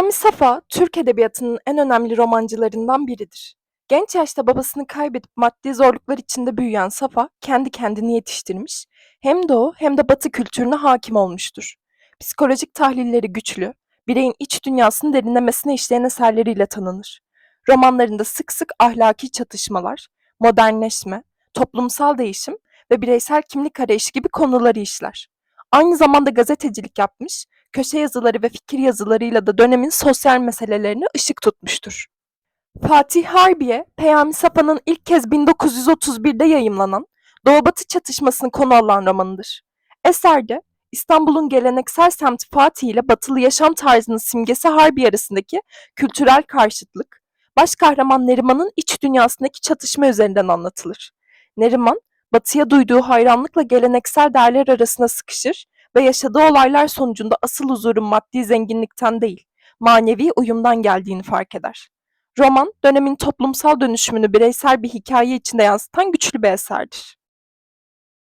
Peyami Safa, Türk edebiyatının en önemli romancılarından biridir. Genç yaşta babasını kaybedip maddi zorluklar içinde büyüyen Safa, kendi kendini yetiştirmiş, hem Doğu hem de Batı kültürüne hakim olmuştur. Psikolojik tahlilleri güçlü, bireyin iç dünyasını derinlemesine işleyen eserleriyle tanınır. Romanlarında sık sık ahlaki çatışmalar, modernleşme, toplumsal değişim ve bireysel kimlik arayışı gibi konuları işler. Aynı zamanda gazetecilik yapmış, köşe yazıları ve fikir yazılarıyla da dönemin sosyal meselelerine ışık tutmuştur. Fatih Harbiye, Peyami Safa'nın ilk kez 1931'de yayımlanan Doğu-Batı çatışmasını konu alan romanıdır. Eserde İstanbul'un geleneksel semti Fatih ile batılı yaşam tarzının simgesi Harbiye arasındaki kültürel karşıtlık, baş kahraman Neriman'ın iç dünyasındaki çatışma üzerinden anlatılır. Neriman, batıya duyduğu hayranlıkla geleneksel değerler arasına sıkışır ve yaşadığı olaylar sonucunda asıl huzurun maddi zenginlikten değil, manevi uyumdan geldiğini fark eder. Roman, dönemin toplumsal dönüşümünü bireysel bir hikaye içinde yansıtan güçlü bir eserdir.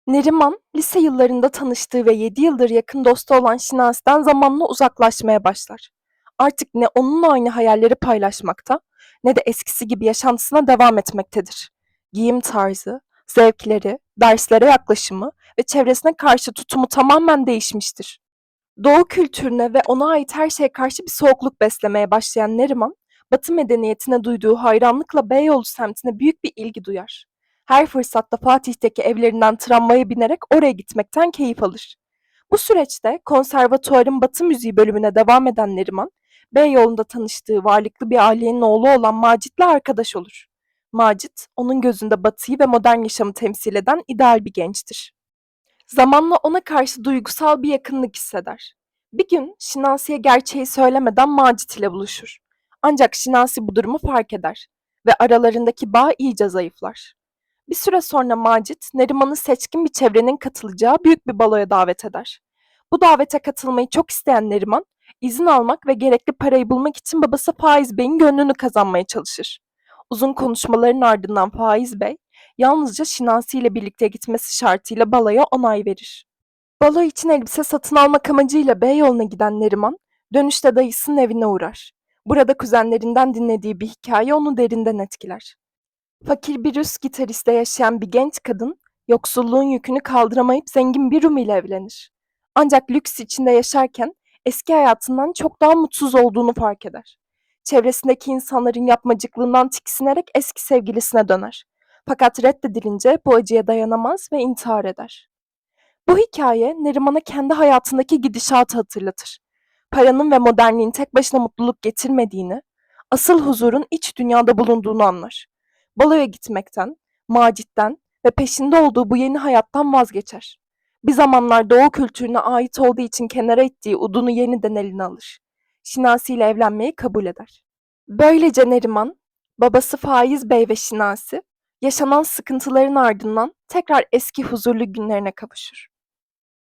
Neriman, lise yıllarında tanıştığı ve 7 yıldır yakın dostu olan Şinasi'den zamanla uzaklaşmaya başlar. Artık ne onunla aynı hayalleri paylaşmakta ne de eskisi gibi yaşantısına devam etmektedir. Giyim tarzı, zevkleri, derslere yaklaşımı ve çevresine karşı tutumu tamamen değişmiştir. Doğu kültürüne ve ona ait her şeye karşı bir soğukluk beslemeye başlayan Neriman, Batı medeniyetine duyduğu hayranlıkla Beyoğlu semtine büyük bir ilgi duyar. Her fırsatta Fatih'teki evlerinden tramvaya binerek oraya gitmekten keyif alır. Bu süreçte konservatuarın Batı müziği bölümüne devam eden Neriman, Beyoğlu'nda tanıştığı varlıklı bir ailenin oğlu olan Macit'le arkadaş olur. Macit, onun gözünde Batı'yı ve modern yaşamı temsil eden ideal bir gençtir. Zamanla ona karşı duygusal bir yakınlık hisseder. Bir gün Şinasi'ye gerçeği söylemeden Macit ile buluşur. Ancak Şinasi bu durumu fark eder ve aralarındaki bağ iyice zayıflar. Bir süre sonra Macit, Neriman'ı seçkin bir çevrenin katılacağı büyük bir baloya davet eder. Bu davete katılmayı çok isteyen Neriman, izin almak ve gerekli parayı bulmak için babası Faiz Bey'in gönlünü kazanmaya çalışır. Uzun konuşmaların ardından Faiz Bey, yalnızca Şinasi ile birlikte gitmesi şartıyla baloya onay verir. Balo için elbise satın almak amacıyla Beyoğlu'na giden Neriman, dönüşte dayısının evine uğrar. Burada kuzenlerinden dinlediği bir hikaye onu derinden etkiler. Fakir bir Rus gitariste yaşayan bir genç kadın, yoksulluğun yükünü kaldıramayıp zengin bir Rum ile evlenir. Ancak lüks içinde yaşarken eski hayatından çok daha mutsuz olduğunu fark eder. Çevresindeki insanların yapmacıklığından tiksinerek eski sevgilisine döner. Fakat reddedilince bu acıya dayanamaz ve intihar eder. Bu hikaye Neriman'a kendi hayatındaki gidişatı hatırlatır. Paranın ve modernliğin tek başına mutluluk getirmediğini, asıl huzurun iç dünyada bulunduğunu anlar. Baloya gitmekten, Macit'ten ve peşinde olduğu bu yeni hayattan vazgeçer. Bir zamanlar Doğu kültürüne ait olduğu için kenara ettiği udunu yeniden eline alır. Şinasi ile evlenmeyi kabul eder. Böylece Neriman, babası Faiz Bey ve Şinasi, yaşanan sıkıntıların ardından tekrar eski huzurlu günlerine kavuşur.